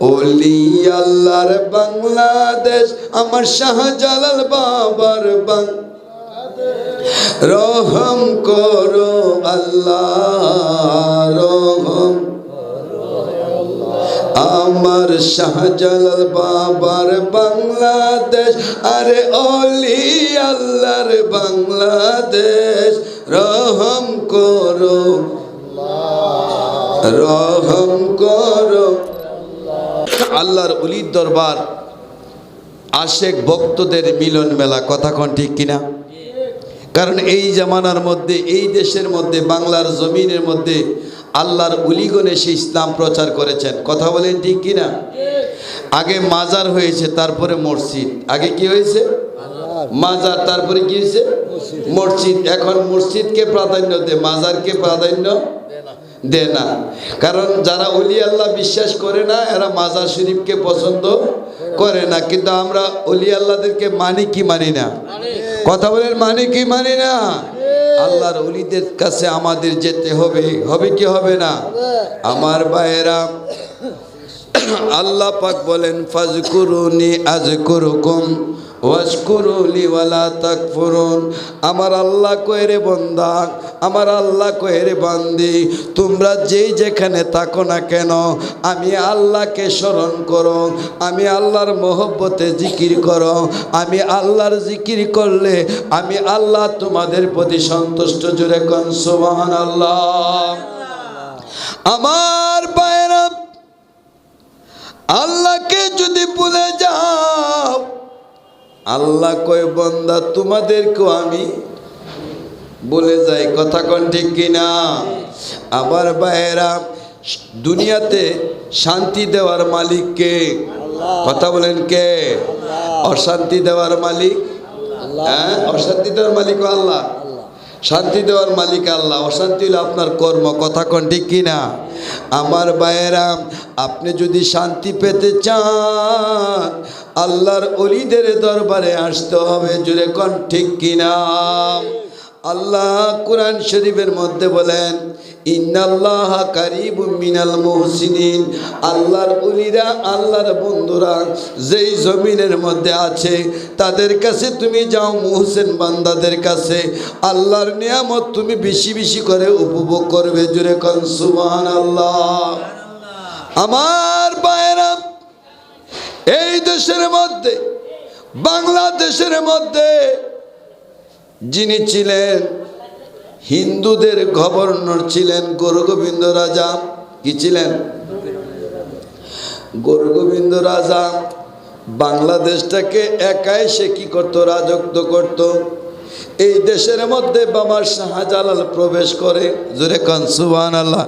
ওলি আল্লাহর বাংলাদেশ, আমার শাহজালাল বাবার বাং। রহম করো আল্লাহ, রহম। আমার শাহজালাল বাবার বাংলাদেশ, আরে অলি আল্লাহর বাংলাদেশ, রহম করো। রহম করো। আল্লাহর উলির দরবার আশেক ভক্তদের মিলন মেলা, কথা কোন ঠিক কিনা? কারণ এই জামানার মধ্যে, এই দেশের মধ্যে, বাংলার জমিনের মধ্যে আল্লাহর উলিগণ এসে ইসলাম প্রচার করেছেন। কথা বলেন ঠিক কিনা? আগে মাজার হয়েছে, তারপরে মসজিদ। আগে কি হয়েছে? মাজার, তারপরে কি হয়েছে? মসজিদ। এখন মসজিদকে প্রাধান্য দেয়। মাজারকে প্রাধান্য দেয় না। কারণ যারা অলি আল্লাহ বিশ্বাস করে না, এরা মাজার শরীফকে পছন্দ করে না। কিন্তু আমরা অলি আল্লাহদেরকে মানি কি মানি না? কথা বলেন, মানি কি মানি না? আল্লাহর অলিদের কাছে আমাদের যেতে হবে। হবে কি হবে না? আমার ভাইয়েরা, আল্লাহ পাক বলেন, ফাজকুরুনি আজকুরুকুম। ওয়াশকুরুলি ওয়ালা তাকফুরুন। আমার আল্লাহ কয়রে বন্দা, আমার আল্লাহ কয়রে বান্দি, তোমরা যেই যেখানে থাকো না কেন, আমি আল্লাহকে স্মরণ করো, আমি আল্লাহর মোহব্বতে জিকির করো, আমি আল্লাহর জিকির করলে আমি আল্লাহ তোমাদের প্রতি সন্তুষ্ট জুড়ে কন সুবহান আল্লাহ আমার পায়রা আল্লাহকে যদি ভুলে যাও আল্লাহ কয়, বন্দা, তোমাদেরকেও আমি বলে যাই। কথা কোন ঠিক কিনা? আবার বাইরা দুনিয়াতে শান্তি দেওয়ার মালিক কে? কথা বলেন কে? অশান্তি দেওয়ার মালিক? হ্যাঁ? অশান্তি দেওয়ার মালিক আল্লাহ। শান্তি দেওয়ার মালিক আল্লাহ। অশান্তি হলো আপনার কর্ম। কথা কন ঠিক কিনা? আমার বায়েরা আপনি যদি শান্তি পেতে চান আল্লাহর অলিদের দরবারে আসতে হবে জুড়ে কন ঠিক কিনা? আল্লাহ কোরআন শরীফের মধ্যে বলেন, ইন্নাল্লাহ কারিব মিনাল মুহসিনিন। আল্লাহর উলিরা আল্লাহর বন্ধুরা যেই জমিনের মধ্যে আছে, তাদের কাছে তুমি যাও, মুহসেন বান্দাদের কাছে। আল্লাহর নিয়ামত তুমি বেশি বেশি করে উপভোগ করবে জুড়ে কন সুবহান আল্লাহ আমার বায়রা এই দেশের মধ্যে বাংলাদেশের মধ্যে যিনি ছিলেন হিন্দুদের গভর্নর ছিলেন গৌরগোবিন্দ রাজা। কি ছিলেন? গৌরগোবিন্দ রাজা। বাংলাদেশটাকে একাই সে কি করতো? রাজত্ব করত। এই দেশের মধ্যে বাবা শাহজালাল প্রবেশ করে। জোরে কান সুবান আল্লাহ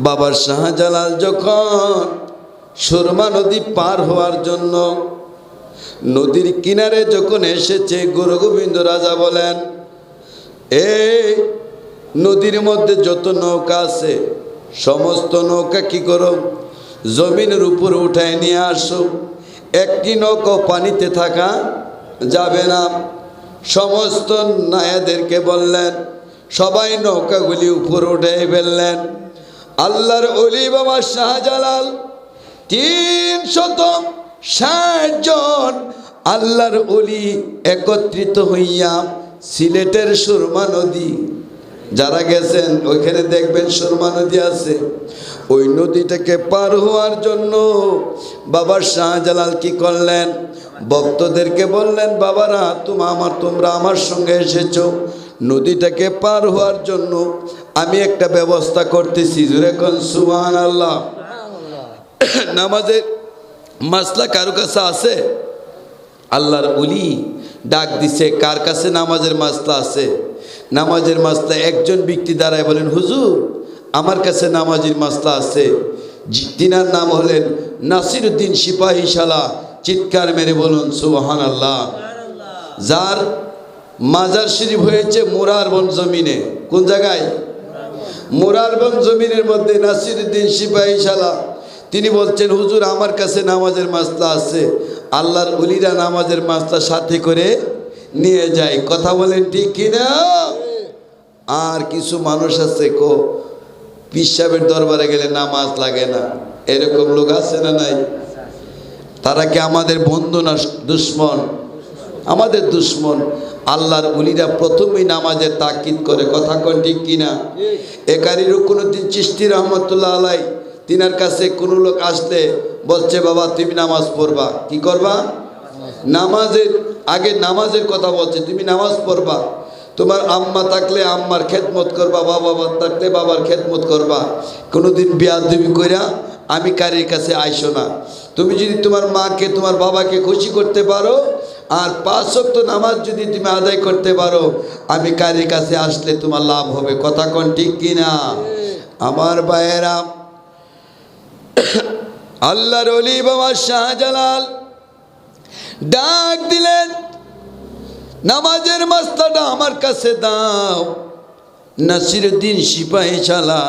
বাবার শাহজালাল যখন সুরমা নদী পার হওয়ার জন্য নদীর কিনারে যখন এসেছে, গুরু গোবিন্দ রাজা বলেন, এই নদীর মধ্যে যত নৌকা আছে, সমস্ত নৌকা কি করো? জমিনের উপর উঠায় নিয়ে আসো। একটি নৌকা পানিতে থাকা যাবে না। সমস্ত নায়াদেরকে বললেন, সবাই নৌকাগুলি উপর উঠে ফেললেন। আল্লাহর অলি বাবা শাহজালাল তিন শত ষাট জন আল্লাহর অলি একত্রিত হইয়া সিলেটের সুরমা নদী। যারা গেছেন, ওইখানে দেখবেন সুরমা নদী আছে। ওই নদীটাকে পার হওয়ার জন্য বাবা শাহজালাল কি করলেন? ভক্তদেরকে বললেন, বাবারা, তুমি, আমার, তোমরা আমার সঙ্গে এসেছ। নদীটাকে পার হওয়ার জন্য আমি একটা ব্যবস্থা করতেছি। জুরে কন সুবহান আল্লাহ নামাজের মাসলা কারও কাছে আছে? আল্লাহর উলি ডাক দিছে, কার কাছে নামাজের মাসলা আছে? নামাজের মাসলা একজন ব্যক্তি দাঁড়ায় বলেন, হুজুর, আমার কাছে নামাজের মাসলা আছে। তিনার নাম হলেন নাসির উদ্দিন সিপাহী শালা। চিৎকার মেরে বলুন সুবহান আল্লাহ যার মাজার শরীফ হয়েছে মোরারবন জমিনে। কোন জায়গায়? মোরারবন জমিনের মধ্যে নাসির উদ্দিন সিপাহী শালা তিনি বলছেন হুজুর আমার কাছে নামাজের মাসলা আছে। আল্লাহর উলিরা নামাজের মাসলা সাথে করে নিয়ে যায়। কথা বলেন ঠিক কিনা? আর কিছু মানুষ আছে কো পিসাবের দরবারে গেলে নামাজ লাগে না। এরকম লোক আছে না নাই? তারা কি আমাদের বন্ধু না দুশ্মন? আমাদের দুশ্মন। আল্লাহর উলিরা প্রথমেই নামাজের তাকিদ করে। কথা কন ঠিক কিনা? একারি রুকুনুদ্দিন চিস্তি রহমতুল্লাহ আলাই তিনার কাছে কোনো লোক আসলে বলছে বাবা তুমি নামাজ পড়বা। কি করবা? নামাজের আগে নামাজের কথা বলছে তুমি নামাজ পড়বা। তোমার আম্মা থাকলে আম্মার খেদমত করবা বাবা বাবা থাকলে বাবার খেদমত করবা। কোনোদিন বিয়া তুমি কইরা আমি কারির কাছে আইসো না। তুমি যদি তোমার মাকে তোমার বাবাকে খুশি করতে পারো আর পাঁচ ওয়াক্ত নামাজ যদি তুমি আদায় করতে পারো আমি কারির কাছে আসলে তোমার লাভ হবে। কথা কোন ঠিক কিনা? আমার ভাইয়েরা আল্লাহর অলি বাবা শাহজালাল ডাক দিলেন নামাজের মাস্তাটা আমার কাছে দাও নাসিরুদ্দিন সিপাহী শালা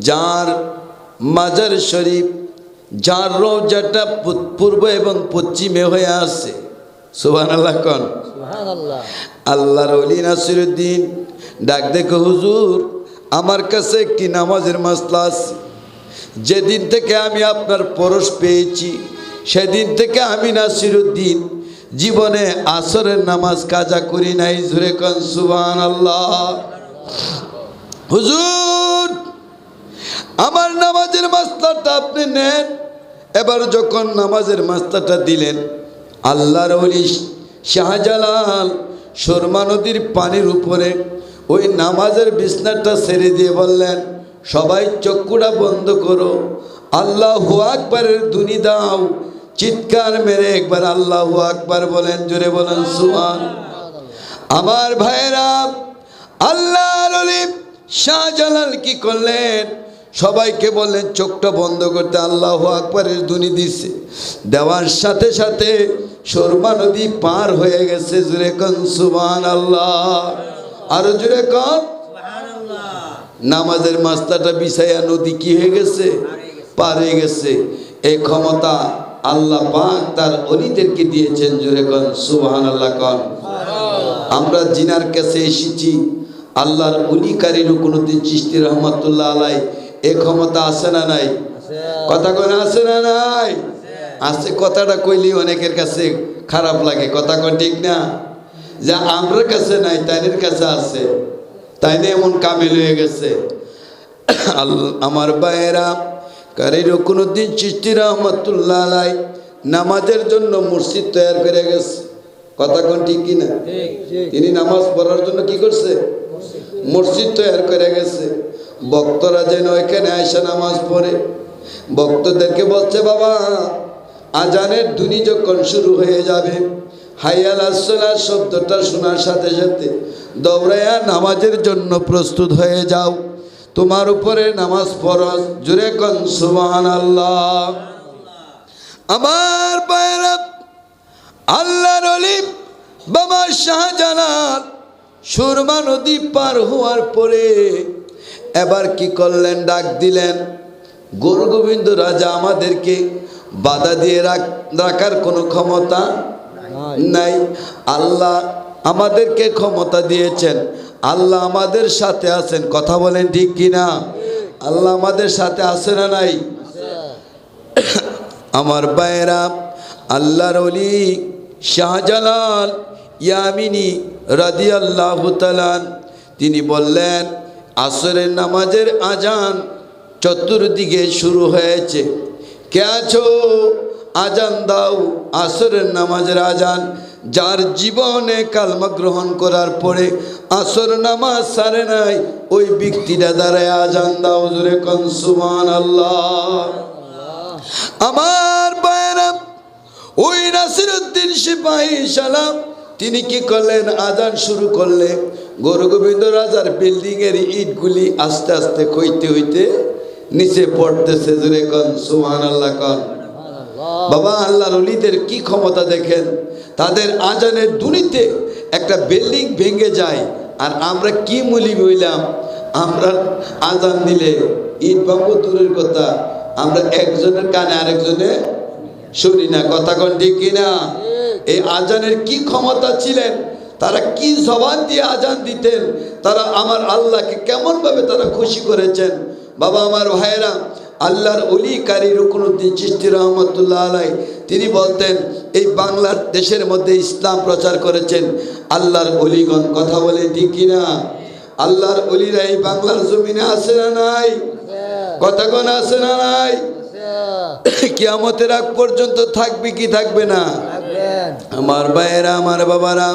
যার মাজার শরীফ যার রোজাটা পূর্ব এবং পশ্চিমে হয়ে আছে সুবান আল্লাহ কন আল্লাহর অলি নাসিরুদ্দিন ডাক দেখো হুজুর আমার কাছে একটি নামাজের মাসলা আছে। যেদিন থেকে আমি আপনার পরশ পেয়েছি, সেদিন থেকে আমি নাসিরুদ্দিন জীবনে আসরের নামাজ কাজা করি নাই, জুরে কন সুবান আল্লাহ হুজুর, আমার নামাজের মাস্টারটা আপনি নেন। এবার যখন নামাজের মাস্টারটা দিলেন, আল্লাহর অলি শাহজালাল শর্মা নদীর পানির উপরে ওই নামাজের বিছনাটা ছেড়ে দিয়ে বললেন সবাই চক্ষুটা বন্ধ করো। আল্লাহ আকবরের দুনি দাও। চিৎকার মেরে একবার আল্লাহ আকবার বলেন, জোরে বলেন সুমান আমার ভাইরা আল্লাহ শাহজালাল কি করলেন? সবাইকে বললেন, চোখটা বন্ধ করতে আল্লাহ আকবরের দুনি দিছে। দেওয়ার সাথে সাথে সরমা নদী পার হয়ে গেছে, জুরে কন সুবান আল্লাহ আরও জুড়ে কন। নামাজের মাস্তাটা বিছাইয়া নদী কি হয়ে গেছে? পার হয়ে গেছে। এই ক্ষমতা আল্লাহ পাক তার অলিদেরকে দিয়েছেন জুরে কন সুবহান আল্লাহ কন আমরা জিনার কাছে এসেছি। আল্লাহর অলিকারীরও কোনোদিন চিস্তি রহমতুল্লাহ আলাই এ ক্ষমতা আছে না নাই? কথা কোন আছে না নাই? আছে। কথাটা কইলি অনেকের কাছে খারাপ লাগে কথা কোন ঠিক না? যা আমরার কাছে নাই তাইনের কাছে আছে। তাই না এমন কামিল হয়ে গেছে। আমার বায়েরা কারির কোনোদিন চিস্তি রহমতুল্লাহ আলাই নামাজের জন্য মসজিদ তৈরি করে গেছে। কথা কোন ঠিক কিনা? তিনি নামাজ পড়ার জন্য কি করছে? মসজিদ তৈরি করে গেছে। ভক্তরা যেন এখানে আয়সা নামাজ পড়ে। ভক্তদেরকে বলছে বাবা আজানের দুনি যখন শুরু হয়ে যাবে হাইয়াল আসলার শব্দটা শোনার সাথে সাথে দৌড়াইয়া নামাজের জন্য প্রস্তুত হয়ে যাও। তোমার উপরে নামাজ ফরজ। জুড়ে কন সুবহান আল্লাহ আমার পায়রা আল্লাহর অলিম বাবা শাহজালাল সুরমা নদী পার হওয়ার পরে এবার কি করলেন? ডাক দিলেন গুরু গোবিন্দ রাজা আমাদেরকে বাধা দিয়ে রাখ- রাখার কোনো ক্ষমতা নাই। আল্লাহ আমাদেরকে ক্ষমতা দিয়েছেন। আল্লাহ আমাদের সাথে আছেন। কথা বলেন ঠিক কিনা? আল্লাহ আমাদের সাথে আছে না নাই? আমার বায়েরা আল্লাহর অলি শাহজালাল ইয়ামিনী রাদি আল্লাহ তিনি বললেন, আসরের নামাজের আজান চতুর্দিকে শুরু হয়েছে। কে আছো? আজান দাও, আসরের নামাজের আজান যার জীবনে কালমা গ্রহণ করার পরে আসর নামাজ সারে নাই, ওই ব্যক্তিটা দ্বারায় আজান দাও জুরে কনসুমান আল্লাহ আমার বায়রা ওই নাসিরুদ্দিন সিপাহী সালাম, তিনি কি করলেন? আজান শুরু করলেন গরু গোবিন্দ রাজার বিল্ডিং এর ইটগুলি আস্তে আস্তে কইতে হইতে নিচে পড়তেছে জুড়ে কন সুহান আল্লাহ কন। বাবা আল্লাহর অলিদের কি ক্ষমতা দেখেন? তাদের আজানের দুনিতে একটা বিল্ডিং ভেঙে যায়, আর আমরা কি মুলি বইলাম আমরা আজান দিলে ইট ভাঙ্গো দূরের কথা, আমরা একজনের কানে আরেকজনে শুনি না। কথা কোন ঠিক কিনা? এই আজানের কি ক্ষমতা ছিলেন? তারা কি জবান দিয়ে আজান দিতেন? তারা আমার আল্লাহকে কেমনভাবে তারা খুশি করেছেন? বাবা, আমার ভাইয়েরা আল্লাহর অলি কারি রুকনুদ্দিন চিস্তি রহমতুল্লাহ আলাই তিনি বলতেন, এই বাংলার দেশের মধ্যে ইসলাম প্রচার করেছেন। আল্লাহর অলিগণ কথা বলেন ঠিক কিনা আল্লাহর অলিরা এই বাংলার জমিনে আছে না নাই? কথাগণ আছে না নাই? কিয়ামতের আগ পর্যন্ত থাকবে কি থাকবে না? আমার ভাইয়েরা, আমার বাবারা,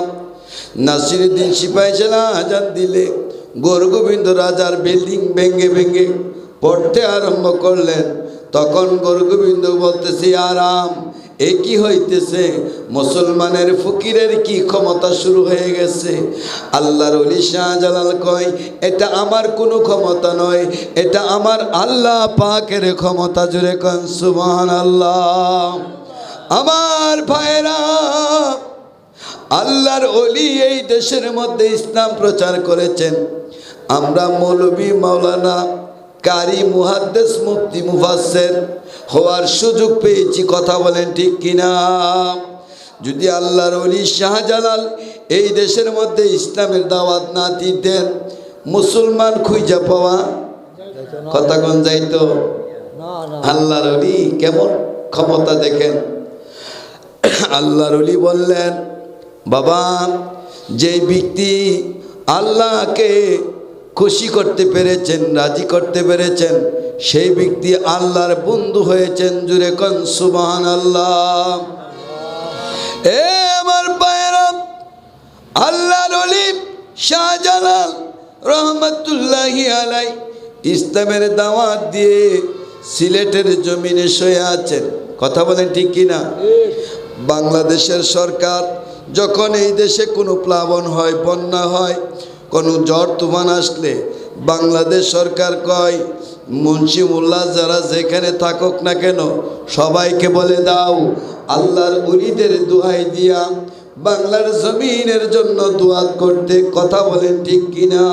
নাসিরুদ্দিন সিপাহী ছেলা আজাদ দিলে গৌর গোবিন্দ রাজার বিল্ডিং ভেঙ্গে ভেঙ্গে পড়তে আরম্ভ করলেন। তখন গৌর গোবিন্দ বলতেছে, আরাম, এ কি হইতেছে? মুসলমানের ফকিরের কি ক্ষমতা শুরু হয়ে গেছে? আল্লাহর অলি শাহজালাল কয়, এটা আমার কোনো ক্ষমতা নয়, এটা আমার আল্লাহ পাকের ক্ষমতা। জুড়ে কন সুবহান আল্লাহ আমার ভাইরা আল্লাহর অলি এই দেশের মধ্যে ইসলাম প্রচার করেছেন। আমরা মৌলবী মাওলানা কারি মুহাদ্দেস মুফতি মুফাসসির হওয়ার সুযোগ পেয়েছি কথা বলেন ঠিক কিনা? যদি আল্লাহর অলি শাহজালাল এই দেশের মধ্যে ইসলামের দাওয়াত না দিতেন মুসলমান খুঁজে পাওয়া কথা কোন যাইতো আল্লাহর অলি কেমন ক্ষমতা দেখেন? আল্লাহর অলি বললেন বাবা যে ব্যক্তি আল্লাহকে খুশি করতে পেরেছেন, রাজি করতে পেরেছেন, সেই ব্যক্তি আল্লাহর বন্ধু হয়েছেন জুড়ে কন সুবাহান আল্লাহ এ আমার পায়েরা আল্লাহর অলি শাহজালাল রহমতুল্লাহি আলাই ইসলামের দাওয়াত দিয়ে সিলেটের জমিনে শুয়ে আছেন। কথা বলেন ঠিক কিনা? বাংলাদেশের সরকার যখন এই দেশে কোনো প্লাবন হয়, বন্যা হয় কোনো ঝড় তুফান আসলে বাংলাদেশ সরকার কয় মুন্সি মোল্লা যারা যেখানে থাকুক না কেন সবাইকে বলে দাও, আল্লাহর উলিদের দোহাই দিয়া বাংলার জমিনের জন্য দোয়াত করতে কথা বলেন ঠিক কিনা?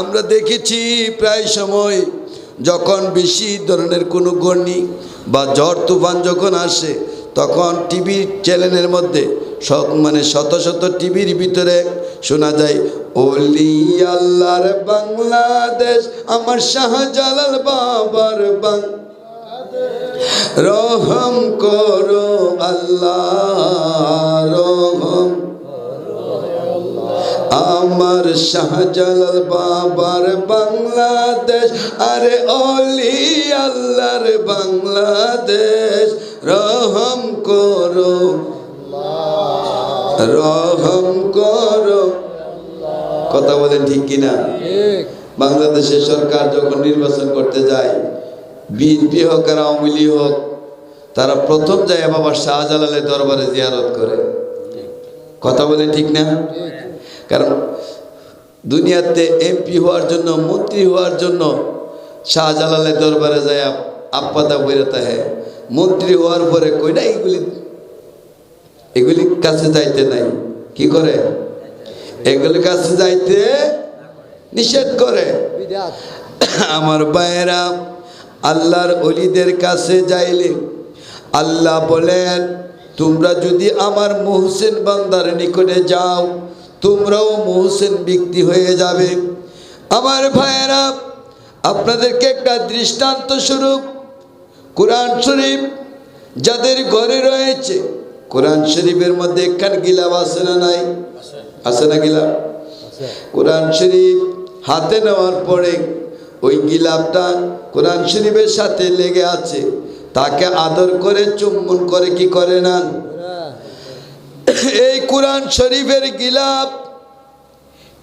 আমরা দেখেছি প্রায় সময় যখন বেশি ধরনের কোনো গর্ণি বা ঝড় তুফান যখন আসে, তখন টিভি চ্যানেলের মধ্যে মানে শত শত টিভির ভিতরে শোনা যায় ওলি আল্লাহর বাংলাদেশ, আমার শাহজালাল বাবার বাং রহম করো আল্লাহ, রহম আমার শাহজালাল বাবার বাংলাদেশ, আরে অলি আল্লাহর বাংলাদেশ, রহম করো রহম করো কথা বলেন ঠিক কিনা? বাংলাদেশের সরকার যখন নির্বাচন করতে যায় বিএনপি হোক আর আওয়ামী লীগ হোক তারা প্রথম যায় বাবা শাহজালালের দরবারে জিয়ারত করে। কথা বলেন ঠিক না? কারণ দুনিয়াতে এমপি হওয়ার জন্য মন্ত্রী হওয়ার জন্য শাহজালালের দরবারে যায় আপ- আপ্পাদা বইরাতে হ্যাঁ মন্ত্রী হওয়ার পরে কই না এগুলি এগুলি কাছে যাইতে নাই। কি করে? এগুলি কাছে যাইতে নিষেধ করে। আমার ভাইয়েরা আল্লাহর অলিদের কাছে যাইলে আল্লাহ বলেন তোমরা যদি আমার মুহসিন বান্দার নিকটে যাও তোমরাও মুহসিন ব্যক্তি হয়ে যাবে। আমার ভাইয়েরা আপনাদেরকে একটা দৃষ্টান্ত স্বরূপ কোরআন শরীফ যাদের ঘরে রয়েছে কোরআন শরীফের মধ্যে একখান গিলাপ আছে না নাই? আছে না গিলাপ? কোরআন শরীফ হাতে নেওয়ার পরে ওই গিলাপটা কোরআন শরীফের সাথে লেগে আছে, তাকে আদর করে চুম্বন করে কি করে না? এই কোরআন শরীফের গিলাপ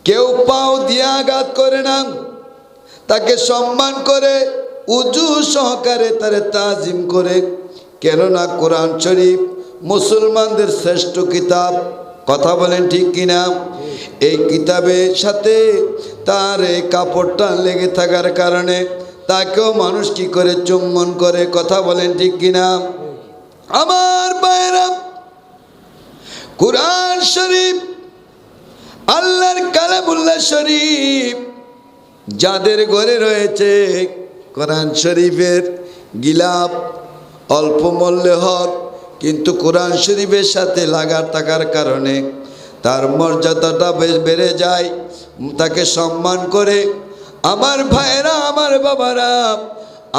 কেউ পাও দিয়ে আঘাত করে না, তাকে সম্মান করে, উজু সহকারে তারে তাজিম করে। কেননা কোরআন শরীফ মুসলমানদের শ্রেষ্ঠ কিতাব। কথা বলেন ঠিক কিনা? এই কিতাবের সাথে তার এই কাপড়টা লেগে থাকার কারণে তাকেও মানুষ কি করে চুম্বন করে? কথা বলেন ঠিক কিনা? আমার বাইরা কোরআন শরীফ, আল্লাহর কালামুল্লাহ শরীফ যাদের ঘরে রয়েছে, কোরআন শরীফের গিলাপ অল্প মূল্যে হক কিন্তু কোরআন শরীফের সাথে লাগার থাকার কারণে তার মর্যাদাটা বেশ বেড়ে যায়। তাকে সম্মান করে আমার ভাইরা আমার বাবারা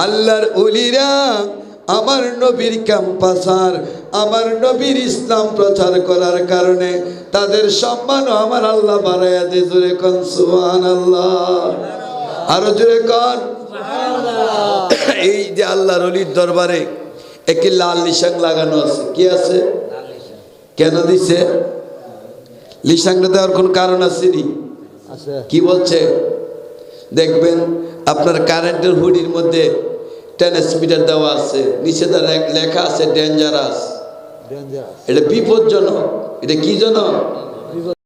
আল্লাহর উলিরা আমার নবীর ক্যাম্পাসার আমার নবীর ইসলাম প্রচার করার কারণে তাদের সম্মান আমার আল্লাহ বাড়াইয়া দে জোরে কন সুবহান আল্লাহ আরও জোরে কন। এই যে আল্লাহর অলির দরবারে একটি লাল লিশাং লাগানো আছে। কি আছে? কেন দিছে? লিশাংটা দেওয়ার কোন কারণ আছে নি? কি বলছে? দেখবেন আপনার কারেন্টের হুডির মধ্যে ট্রান্সমিটার দেওয়া আছে। নিচে তার লেখা আছে ডেঞ্জারাস এটা বিপজ্জনক। এটা কি জনক?